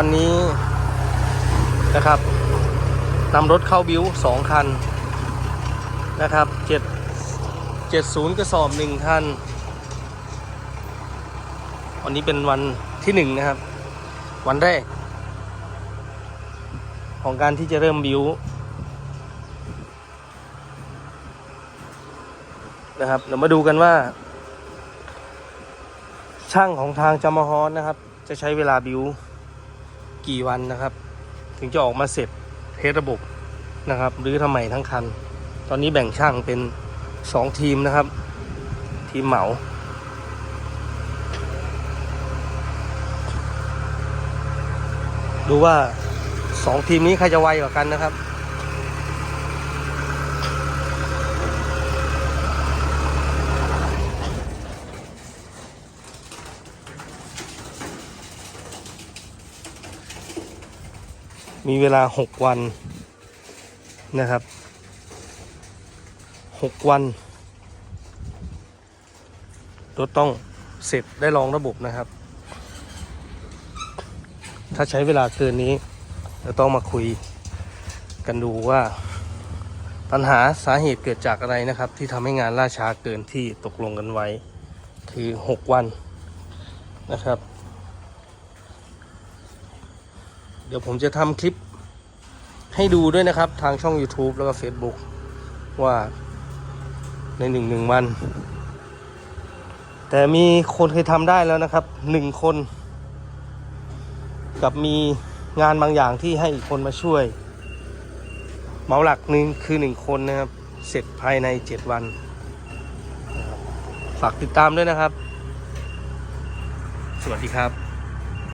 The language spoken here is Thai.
วันนี้นะครับนำรถเข้าบิวสองคันนะครับเจ็ดเจ็ดศูนย์กระสอบหนึ่งคัน วันนี้เป็นวันที่หนึ่งนะครับ วันแรก ของการที่จะเริ่มบิวนะครับเดี๋ยวมาดูกันว่า ช่างของทางจามฮอนนะครับ จะใช้เวลาบิว กี่วันนะครับ ถึงจะออกมาเสร็จเทสระบบนะครับหรือทำไมทั้งคัน ตอนนี้แบ่งช่างเป็นสองทีมนะครับ ทีมเหมาดูว่าสองทีมนี้ใครจะไวกว่ากันนะครับ มีเวลาหกวันนะครับหกวันรถต้องเสร็จได้ลองระบบนะครับ ถ้าใช้เวลาเกินนี้เราต้องมาคุยกันดูว่าปัญหาสาเหตุเกิดจากอะไรนะครับ ที่ทำให้งานล่าช้าเกินที่ตกลงกันไว้ คือ 6 วันนะครับ เดี๋ยวผมจะทำคลิปให้ดูด้วยนะครับ ทางช่อง YouTube แล้วก็ Facebook ว่าในหนึ่งหนึ่งวัน แต่มีคนเคยทำได้แล้วนะครับหนึ่งคน กับมีงานบางอย่างที่ให้อีกคนมาช่วยเหมาหลักหนึ่งคือหนึ่งคนนะครับ เสร็จภายในเจ็ดวัน ฝากติดตามด้วยนะครับ สวัสดีครับ